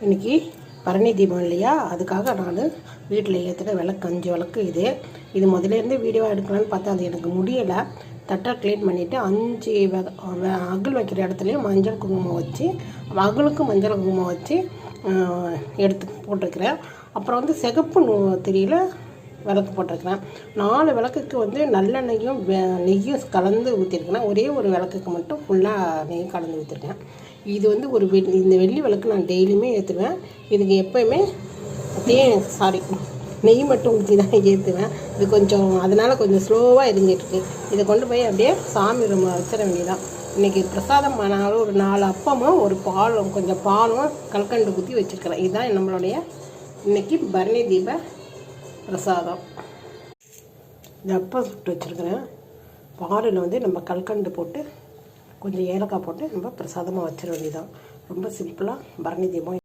இன்றைக்கி பரணி தீபம் இல்லையா? அதுக்காக நான் வீட்டில் ஏற்றுகிற விளக்கு அஞ்சு விளக்கு இது. இது முதலேருந்து வீடியோ எடுக்கலான்னு பார்த்தா அது எனக்கு முடியலை. தட்டை க்ளீன் பண்ணிவிட்டு அஞ்சு அகல் வைக்கிற இடத்துலையும் மஞ்சள் குங்குமம் வச்சு அகலுக்கு மஞ்சள் குங்குமம் வச்சு எடுத்து போட்டிருக்கிறேன். அப்புறம் வந்து சிகப்பு நூ- திரியில் விளக்கு போட்டிருக்கிறேன். நாலு விளக்குக்கு வந்து நல்லெண்ணெயும் நெய்யும் கலந்து ஊற்றிருக்கிறேன் ஒரே ஒரு விளக்குக்கு மட்டும் ஃபுல்லாக நெய் கலந்து ஊற்றிருக்கேன் இது வந்து ஒரு வெள்ளி இந்த வெள்ளி விளக்கு நான் டெய்லியுமே ஏற்றுவேன் இதுக்கு எப்போயுமே அப்படியே சாரி நெய் மட்டும் ஊற்றி தான் ஏற்றுவேன் இது கொஞ்சம் அதனால் கொஞ்சம் ஸ்லோவாக எரிஞ்சிட்ருக்கு இதை கொண்டு போய் அப்படியே சாமி ரூம் வச்சிட வேண்டியதான் இன்றைக்கி பிரசாதம் ஆனாலும் ஒரு நாலு அப்பமும் ஒரு பாலும் கொஞ்சம் பாலும் கல்கண்டு ஊற்றி வச்சுருக்கிறேன். இதுதான் நம்மளுடைய இன்னைக்கு பரணி தீப பிரசாதம். இந்த அப்பம் சுட்டு வச்சுருக்கிறேன் பாலில் வந்து நம்ம கல்கண்டு போட்டு கொஞ்சம் ஏலக்காய் போட்டு நம்ம பிரசாதமாக வச்சிட வேண்டியதான் ரொம்ப சிம்பிளாக பரணி தீபம்